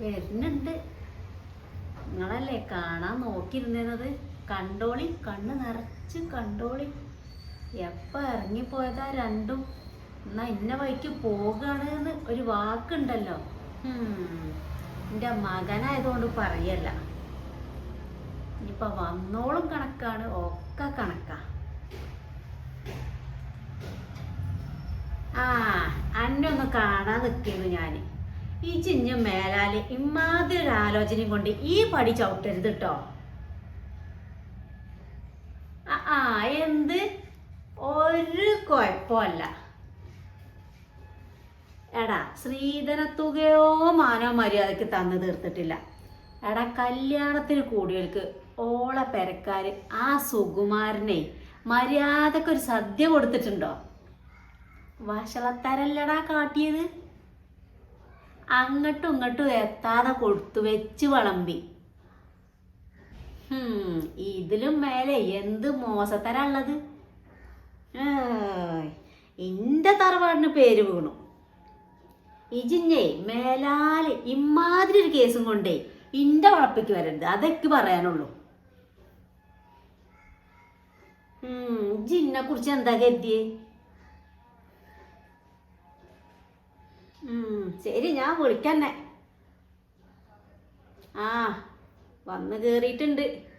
വരുന്നുണ്ട്. നിങ്ങളല്ലേ കാണാൻ നോക്കിയിരുന്നത് കണ്ടോളി കണ്ണ് നിറച്ച് കണ്ടോളി. എപ്പ ഇറങ്ങിപ്പോയതാ രണ്ടും? എന്നാ ഇന്ന വഴിക്ക് പോകാണ് എന്ന് ഒരു വാക്കുണ്ടല്ലോ. എന്റെ മകനായതുകൊണ്ട് പറയല്ല. ഇനിയിപ്പോൾ വന്നോളും കണക്കാണ് ഒക്കെ കണക്കാ. ആ അന്നൊന്ന് കാണാൻ നിൽക്കുന്നു ഞാൻ ഈ ചിഞ്ഞ മേലാൽ ഇമാതിരി ഒരു ആലോചനയും കൊണ്ട് ഈ പടി ചവിട്ടരുത് കേട്ടോ ആ, എന്ത്? ഒരു കുഴപ്പമല്ല. എടാ ശ്രീധര തുകയോ മാനോ മര്യാദയ്ക്ക് തന്നു തീർത്തിട്ടില്ല. എടാ കല്യാണത്തിന് കൂടിയവർക്ക് ഓള പെരക്കാര് ആ സുകുമാരനെ മര്യാദയ്ക്ക് ഒരു സദ്യ കൊടുത്തിട്ടുണ്ടോ? വഷളത്തരല്ലടാ കാട്ടിയത്. അങ്ങോട്ടും ഇങ്ങോട്ടും എത്താതെ കൊടുത്തു വെച്ച് വിളമ്പി. ഇതിലും മേലെ എന്ത് മോശത്തരാ ഉള്ളത് ഏയ്, ഇന്റെ തറവാടിന് പേര് വീണു. ഇജിഞ്ഞേ മേലാൽ ഇമാതിരി ഒരു കേസും കൊണ്ടേ ഇന്റെ വളപ്പിക്ക് വരരുത്. അതൊക്കെ പറയാനുള്ളൂ. ജിന്നെ കുറിച്ച് എന്താ കരുതിയേ? ശരി ഞാൻ വിളിക്കന്നെ. ആ വന്ന് കേറിയിട്ടുണ്ട്.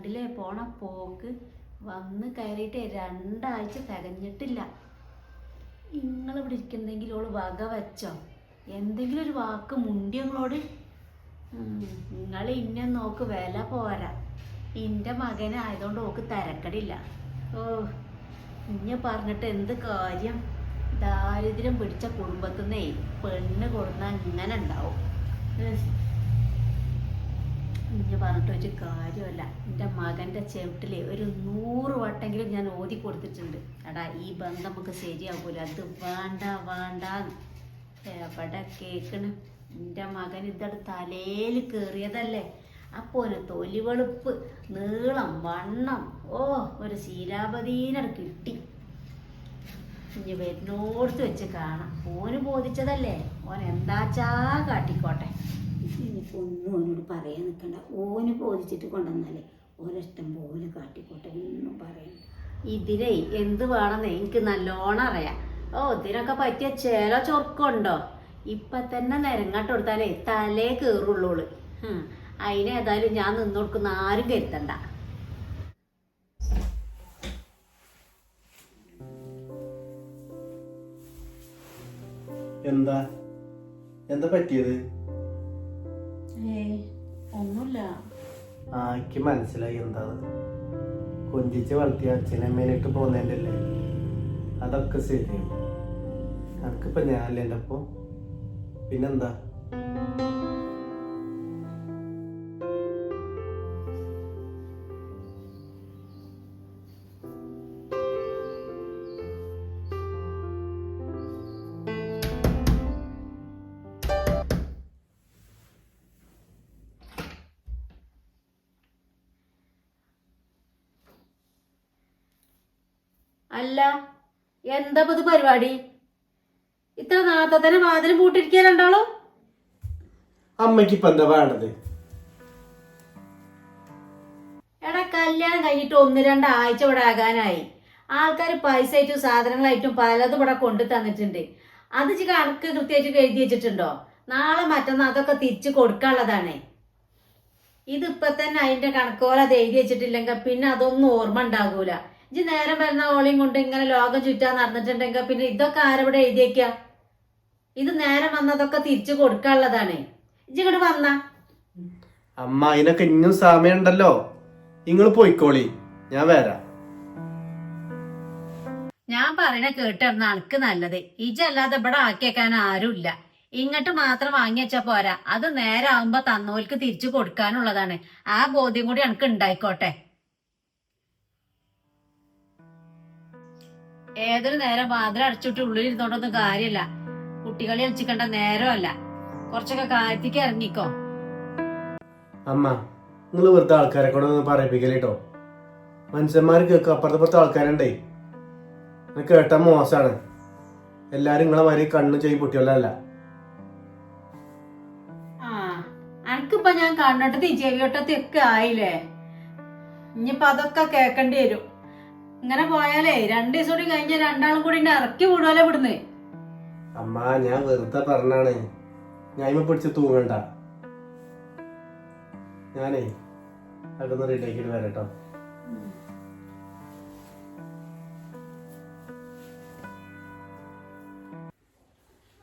കണ്ടില്ലേ? പോണ പോക്ക് വന്ന് കയറിയിട്ട് രണ്ടാഴ്ച തികഞ്ഞിട്ടില്ല. നിങ്ങളിവിടെ ഇരിക്കുന്നെങ്കിൽ ഓൾ വക വെച്ചോ? എന്തെങ്കിലും ഒരു വാക്ക് മുണ്ടിയങ്ങളോട് നിങ്ങൾ ഇന്നെ നോക്ക് വില പോരാ. ഇന്റെ മകനായതുകൊണ്ട് ഓക്ക് തിരക്കടില്ല. ഓ ഇഞ്ഞ പറഞ്ഞിട്ട് എന്ത് കാര്യം? ദാരിദ്ര്യം പിടിച്ച കുടുംബത്തിൽ പെണ്ണ് കൊടുന്ന ഇങ്ങനെ ഉണ്ടാവും. പറഞ്ഞിട്ട് ഒരു കാര്യമല്ല എന്റെ മകന്റെ ചെവിട്ടിൽ ഒരു നൂറ് വട്ടെങ്കിലും ഞാൻ ഓതി കൊടുത്തിട്ടുണ്ട്. എടാ ഈ ബന്ധം നമുക്ക് ശരിയാകൂല അത് വേണ്ട വേണ്ട. എവിടെ കേക്കണ്? എന്റെ മകൻ ഇതട് തലയിൽ കയറിയതല്ലേ? അപ്പോൾ ഒരു തൊലി വെളുപ്പ് നീളം വണ്ണം ഓ ഒരു ശീലാപതീനട് കിട്ടി. ഇനി വരുന്നോടത്ത് വെച്ച് കാണാം. ഓന് ബോധിച്ചതല്ലേ? ഓൻ എന്താച്ചാ കാട്ടിക്കോട്ടെ. ഇനിയിപ്പോ ഒന്നും ഓനോട് പറയാൻ നിൽക്കണ്ട ഓന് ബോധിച്ചിട്ട് കൊണ്ടുവന്നാലേ ഓരഷ്ടം പോലെ കാട്ടിക്കോട്ടെ ഒന്നും പറയണ്ട ഇതിലേ എന്ത് വേണമെന്നേ എനിക്ക് നല്ലോണം അറിയാം. ഓ ഇതിനൊക്കെ പറ്റിയ ചേല ചൊർക്കുണ്ടോ ഇപ്പൊ തന്നെ നിരങ്ങാട്ട് കൊടുത്താലേ തലേ കയറുള്ളൂൾ അതിനേതായാലും ഞാൻ നിന്ന് കൊടുക്കുന്ന ആരും കരുത്തണ്ട എന്താ? എന്താ പറ്റിയത്? ഒന്നുമില്ല. ആക്കി മനസ്സിലായി എന്താണ് കൊഞ്ചിച്ച് വളർത്തിയ അച്ഛനമ്മേനിട്ട് പോകുന്നതിന്റെ അല്ലേ അതൊക്കെ ശരിയാണ് എനിക്കിപ്പോൾ ഞാനല്ലേ എന്റെ അപ്പോൾ പിന്നെന്താ? അല്ല എന്താ പൊതു ഇത് പരിപാടി? ഇത്ര നേരത്തെ തന്നെ വാതിലും പൂട്ടിരിക്കാൻ രണ്ടാളും? അമ്മയ്ക്ക് ഇപ്പൊ എന്താ വേണ്ടത്? എടാ കല്യാണം കഴിഞ്ഞിട്ട് ഒന്ന് രണ്ടാഴ്ച ഇവിടെ ആകാനായി. ആൾക്കാർ പൈസ ആയിട്ടും സാധനങ്ങളായിട്ടും പലതും ഇവിടെ കൊണ്ടു തന്നിട്ടുണ്ട്. അത് കണക്ക് കൃത്യമായിട്ട് എഴുതി വെച്ചിട്ടുണ്ടോ? നാളെ മറ്റന്നാൾ അതൊക്കെ തിരിച്ചു കൊടുക്കാനുള്ളതാണ്. ഇതിപ്പോ തന്നെ അതിന്റെ കണക്കോല അത് എഴുതി വെച്ചിട്ടില്ലെങ്കിൽ പിന്നെ അതൊന്നും ഓർമ്മ ഉണ്ടാകൂല. ഇജ്ജ് നേരം വരുന്ന ഓളിയും കൊണ്ട് ഇങ്ങനെ ലോകം ചുറ്റാൻ നടന്നിട്ടുണ്ടെങ്കിൽ പിന്നെ ഇതൊക്കെ ആരവിടെ എഴുതിയേക്ക? ഇത് നേരം വന്നതൊക്കെ തിരിച്ചു കൊടുക്കാനുള്ളതാണ്. ഇജ്ജ് ഇങ്ങോട്ട് വന്ന. അമ്മ അതിനൊക്കെ ഇന്നും സമയമുണ്ടല്ലോ. നിങ്ങൾ പോയിക്കോളി. ഞാൻ വരാം. ഞാൻ പറയണ കേട്ടിരുന്ന അനക്ക് നല്ലത്. ഇജല്ലാതെ ഇവിടെ ആക്കിയേക്കാൻ ആരുമില്ല. ഇങ്ങോട്ട് മാത്രം വാങ്ങി വെച്ചാ പോരാ. അത് നേരാവുമ്പോ തന്നോൽക്ക് തിരിച്ചു കൊടുക്കാനുള്ളതാണ്. ആ ബോധ്യം കൂടി എനിക്ക് ഉണ്ടായിക്കോട്ടെ. ഏതൊരു നേരം വാതിൽ അടച്ചിട്ട് ഉള്ളിൽ ഇരുന്നോണ്ടൊന്നും കാര്യമില്ല. കുട്ടികളെ അടിച്ചിക്കണ്ട നേരമല്ല. കുറച്ചൊക്കെ കാര്യത്തേക്ക് ഇറങ്ങിക്കോ. അമ്മ നിങ്ങൾ വെറുതെ ആൾക്കാരെ കൂടെ ഒന്ന് പറയിപ്പിക്കലേട്ടോ മനുഷ്യന്മാർക്ക് കേൾക്കും അപ്പുറത്തെ പുറത്തെ ആൾക്കാരുണ്ടേ കേട്ട മോശാണ്. എല്ലാരും നിങ്ങളെ മാതിരി കണ്ണ് ചെയ്യും പൊട്ടിയല്ല ആ അനക്കിപ്പൊ ഞാൻ കണ്ണട്ടത്തി ചെവിയൊട്ടത്തി ഒക്കെ ആയില്ലേ? ഇനിയിപ്പൊ അതൊക്കെ കേക്കേണ്ടി വരും. ഇങ്ങനെ പോയാലേ രണ്ടു ദിവസം കൂടി കഴിഞ്ഞ രണ്ടാളും കൂടി ഇറക്കി വിടുവല്ലോ ഇവിടുന്ന്. അമ്മ ഞാൻ വെറുതെ പറഞ്ഞാണ്. ഞാൻ പിടിച്ച് തൂങ്ങണ്ട. ഞാനേ അതൊന്ന് റെഡിയാക്കിട്ട് വരട്ടോ.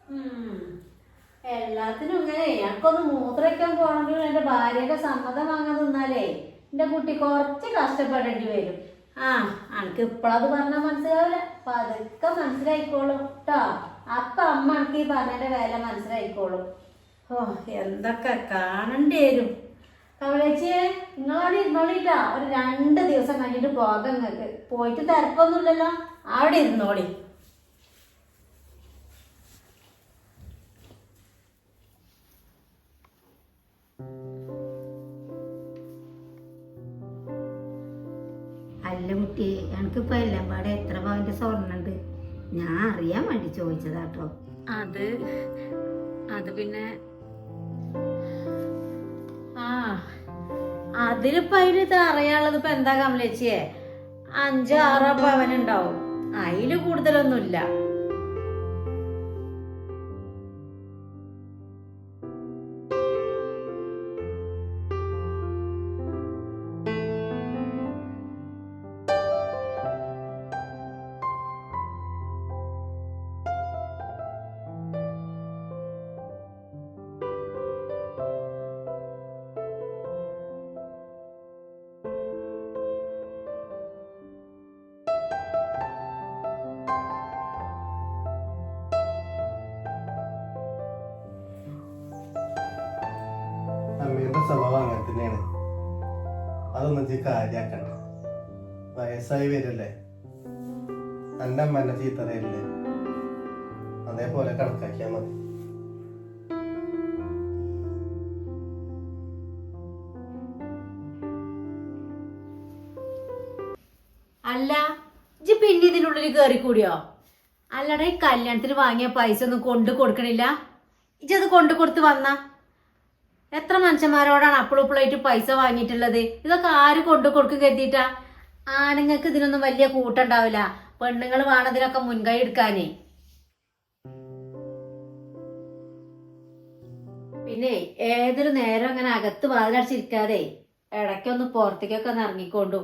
ഉം. എല്ലാത്തിനും ഇങ്ങനെ ഞങ്ങൾക്കൊന്ന് മൂത്രയ്ക്കാൻ പോകണമെങ്കിൽ എന്റെ ഭാര്യയുടെ സമ്മതം വാങ്ങാൻ നിന്നാലേ എന്റെ കുട്ടി കുറച്ച് കഷ്ടപ്പെടേണ്ടി വരും. ആ അനക്ക് ഇപ്പളത് പറഞ്ഞാൽ മനസ്സിലാവില്ല. പതുക്കെ മനസ്സിലായിക്കോളും കേട്ടോ അപ്പൊ അമ്മ അനക്ക് ഈ പറഞ്ഞതിന്റെ വില മനസ്സിലായിക്കോളും. ഓ എന്തൊക്കെ കാണേണ്ടി വരും. കവളേച്ചിയെ നിങ്ങളവിടെ ഇരുന്നോളിട്ടാ. ഒരു രണ്ട് ദിവസം കഴിഞ്ഞിട്ട് പോകാം നിങ്ങൾക്ക് പോയിട്ട് തിരക്കൊന്നുമില്ലല്ലോ. അവിടെ ഇരുന്നോളി. അല്ല കുട്ടി എനിക്കിപ്പോ എല്ലാം പാടെ എത്ര പവന്റെ സ്വർണുണ്ട്? ഞാൻ അറിയാൻ വേണ്ടി ചോദിച്ചതാട്ടോ. അത് അത് പിന്നെ ആ അതിലിപ്പോ അതിന് അറിയാനുള്ളത് ഇപ്പൊ എന്താ കമലേച്ചിയെ? അഞ്ചോ പവൻ ഉണ്ടാവും അതിൽ കൂടുതലൊന്നുമില്ല. സ്വഭാവം അങ്ങനെ തന്നെയാണ്. അതൊന്നും ഇജ്ജ് കാര്യാക്കണ്ട. വയസ്സായി വരല്ലേ? എന്റെ അമ്മന്റെ ചീത്തറയില്ലേ? അതേപോലെ കണക്കാക്കിയാൽ മതി. അല്ല ഇജ്ജ് പിന്നെ ഇതിനുള്ളിൽ കയറി കൂടിയോ അല്ലടാ ഈ കല്യാണത്തിന് വാങ്ങിയ പൈസ ഒന്നും കൊണ്ടു കൊടുക്കണില്ല. ഇജ്ജത് കൊണ്ടു കൊടുത്ത് വന്ന? എത്ര മനുഷ്യന്മാരോടാണ് അപ്പിളുപ്പിളായിട്ട് പൈസ വാങ്ങിയിട്ടുള്ളത്? ഇതൊക്കെ ആര് കൊണ്ടു കൊടുക്കും കരുതിയിട്ടാ? ആണുങ്ങൾക്ക് ഇതിനൊന്നും വലിയ കൂട്ടുണ്ടാവില്ല. പെണ്ണുങ്ങൾ വേണതിനൊക്കെ മുൻകൈ എടുക്കാനേ. പിന്നെ ഏതൊരു നേരം അങ്ങനെ അകത്ത് വാതിലടച്ചിരിക്കാതെ ഇടയ്ക്കൊന്ന് പുറത്തേക്കൊക്കെ ഒന്ന് ഇറങ്ങിക്കൊണ്ടു.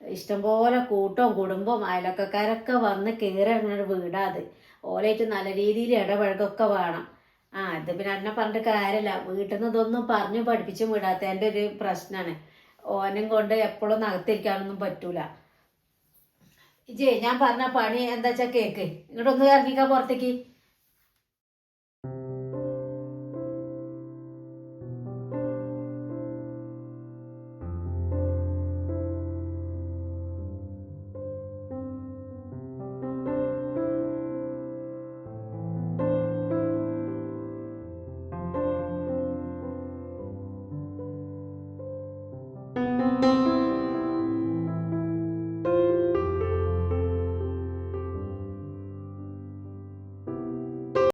ഇഷ്ടംപോലെ കൂട്ടവും കുടുംബവും അയലക്കാരൊക്കെ വന്ന് കയറി ഇറങ്ങുന്ന വീടാ അത്. ഓലായിട്ട് നല്ല രീതിയിൽ ഇടപഴകൊക്കെ വേണം. ആ ഇത് പിന്നെ എന്നെ പറഞ്ഞിട്ട് കാര്യമില്ല വീട്ടിൽ നിന്ന് ഇതൊന്നും പറഞ്ഞു പഠിപ്പിച്ചും വിടാത്തതിന്റെ ഒരു പ്രശ്നമാണ് ഓനും കൊണ്ട് എപ്പോഴും നകത്തിരിക്കാനൊന്നും പറ്റൂല. ഇജേ ഞാൻ പറഞ്ഞ പണി എന്താ വെച്ചാൽ കേക്ക്? ഇങ്ങോട്ടൊന്ന് ഇറങ്ങിക്കാ പുറത്തേക്ക്.